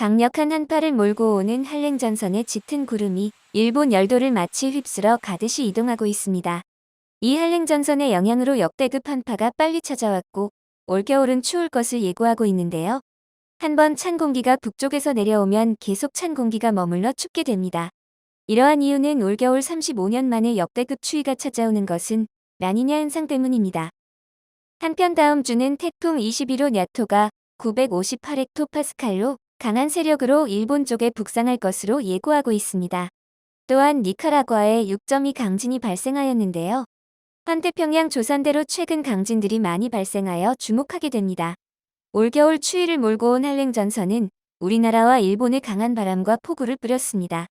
강력한 한파를 몰고 오는 한랭전선의 짙은 구름이 일본 열도를 마치 휩쓸어 가듯이 이동하고 있습니다. 이 한랭전선의 영향으로 역대급 한파가 빨리 찾아왔고 올겨울은 추울 것을 예고하고 있는데요. 한번 찬 공기가 북쪽에서 내려오면 계속 찬 공기가 머물러 춥게 됩니다. 이러한 이유는 올겨울 35년 만에 역대급 추위가 찾아오는 것은 라니냐 현상 때문입니다. 한편 다음 주는 태풍 21호 냐토가 958헥토파스칼로 강한 세력으로 일본 쪽에 북상할 것으로 예고하고 있습니다. 또한 니카라과에 6.2 강진이 발생하였는데요. 환태평양 조산대로 최근 강진들이 많이 발생하여 주목하게 됩니다. 올겨울 추위를 몰고 온 한랭전선은 우리나라와 일본의 강한 바람과 폭우를 뿌렸습니다.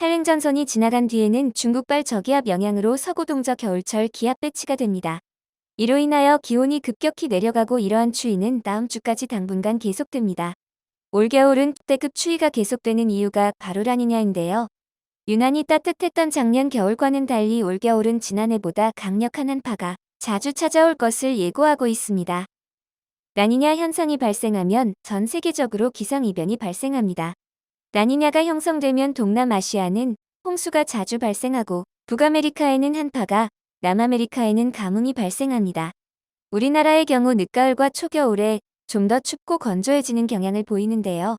한랭전선이 지나간 뒤에는 중국발 저기압 영향으로 서구 동저 겨울철 기압 배치가 됩니다. 이로 인하여 기온이 급격히 내려가고 이러한 추위는 다음 주까지 당분간 계속됩니다. 올겨울은 때급 추위가 계속되는 이유가 바로 라니냐인데요. 유난히 따뜻했던 작년 겨울과는 달리 올겨울은 지난해보다 강력한 한파가 자주 찾아올 것을 예고하고 있습니다. 라니냐 현상이 발생하면 전 세계적으로 기상이변이 발생합니다. 라니냐가 형성되면 동남아시아는 홍수가 자주 발생하고 북아메리카에는 한파가 남아메리카에는 가뭄이 발생합니다. 우리나라의 경우 늦가을과 초겨울에 좀 더 춥고 건조해지는 경향을 보이는데요.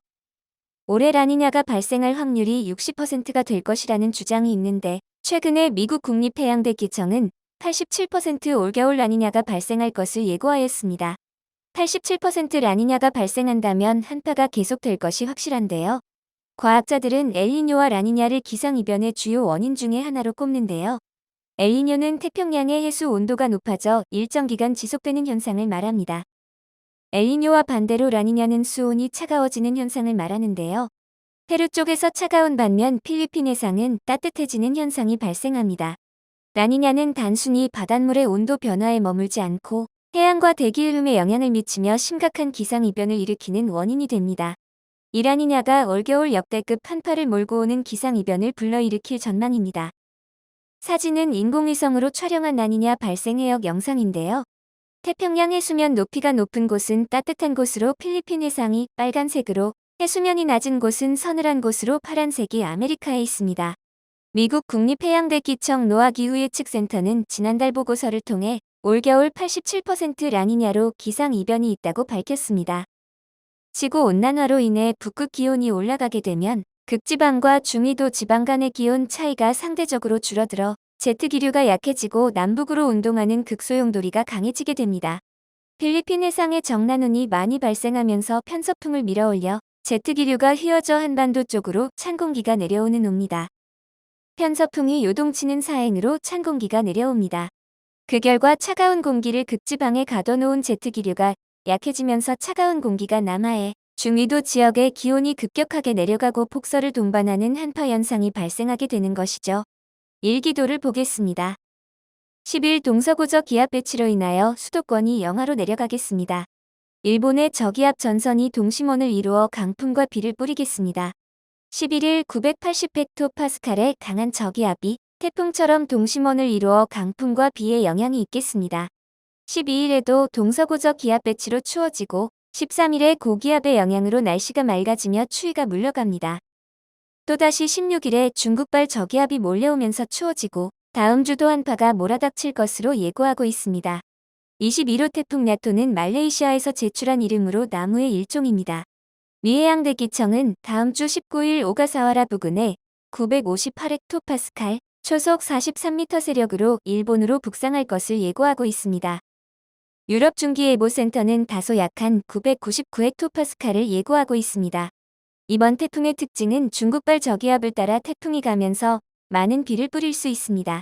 올해 라니냐가 발생할 확률이 60%가 될 것이라는 주장이 있는데 최근에 미국 국립해양대기청은 87% 올겨울 라니냐가 발생할 것을 예고하였습니다. 87% 라니냐가 발생한다면 한파가 계속될 것이 확실한데요. 과학자들은 엘니뇨와 라니냐를 기상이변의 주요 원인 중의 하나로 꼽는데요. 엘니뇨는 태평양의 해수 온도가 높아져 일정 기간 지속되는 현상을 말합니다. 엘니뇨와 반대로 라니냐는 수온이 차가워지는 현상을 말하는데요. 페루 쪽에서 차가운 반면 필리핀 해상은 따뜻해지는 현상이 발생합니다. 라니냐는 단순히 바닷물의 온도 변화에 머물지 않고 해안과 대기 흐름에 영향을 미치며 심각한 기상이변을 일으키는 원인이 됩니다. 이 라니냐가 올겨울 역대급 한파를 몰고 오는 기상이변을 불러일으킬 전망입니다. 사진은 인공위성으로 촬영한 라니냐 발생 해역 영상인데요. 태평양 해수면 높이가 높은 곳은 따뜻한 곳으로 필리핀 해상이 빨간색으로 해수면이 낮은 곳은 서늘한 곳으로 파란색이 아메리카에 있습니다. 미국 국립해양대기청 노아기후예측센터는 지난달 보고서를 통해 올겨울 87% 라니냐로 기상이변이 있다고 밝혔습니다. 지구온난화로 인해 북극 기온이 올라가게 되면 극지방과 중위도 지방 간의 기온 차이가 상대적으로 줄어들어 제트 기류가 약해지고 남북으로 운동하는 극소용돌이가 강해지게 됩니다. 필리핀 해상에 정난운이 많이 발생하면서 편서풍을 밀어올려 제트 기류가 휘어져 한반도 쪽으로 찬 공기가 내려오는 옵니다. 편서풍이 요동치는 사행으로 찬 공기가 내려옵니다. 그 결과 차가운 공기를 극지방에 가둬놓은 제트 기류가 약해지면서 차가운 공기가 남하해 중위도 지역의 기온이 급격하게 내려가고 폭설을 동반하는 한파 현상이 발생하게 되는 것이죠. 일기도를 보겠습니다. 10일 동서고저 기압 배치로 인하여 수도권이 영하로 내려가겠습니다. 일본의 저기압 전선이 동심원을 이루어 강풍과 비를 뿌리겠습니다. 11일 980헥토파스칼의 강한 저기압이 태풍처럼 동심원을 이루어 강풍과 비의 영향이 있겠습니다. 12일에도 동서고저 기압 배치로 추워지고 13일에 고기압의 영향으로 날씨가 맑아지며 추위가 물러갑니다. 또다시 16일에 중국발 저기압이 몰려오면서 추워지고 다음 주도 한파가 몰아닥칠 것으로 예고하고 있습니다. 21호 태풍 야토는 말레이시아에서 제출한 이름으로 나무의 일종입니다. 미해양 대기청은 다음 주 19일 오가사와라 부근에 958헥토파스칼 초속 43m 세력으로 일본으로 북상할 것을 예고하고 있습니다. 유럽 중기예보센터는 다소 약한 999헥토파스칼을 예고하고 있습니다. 이번 태풍의 특징은 중국발 저기압을 따라 태풍이 가면서 많은 비를 뿌릴 수 있습니다.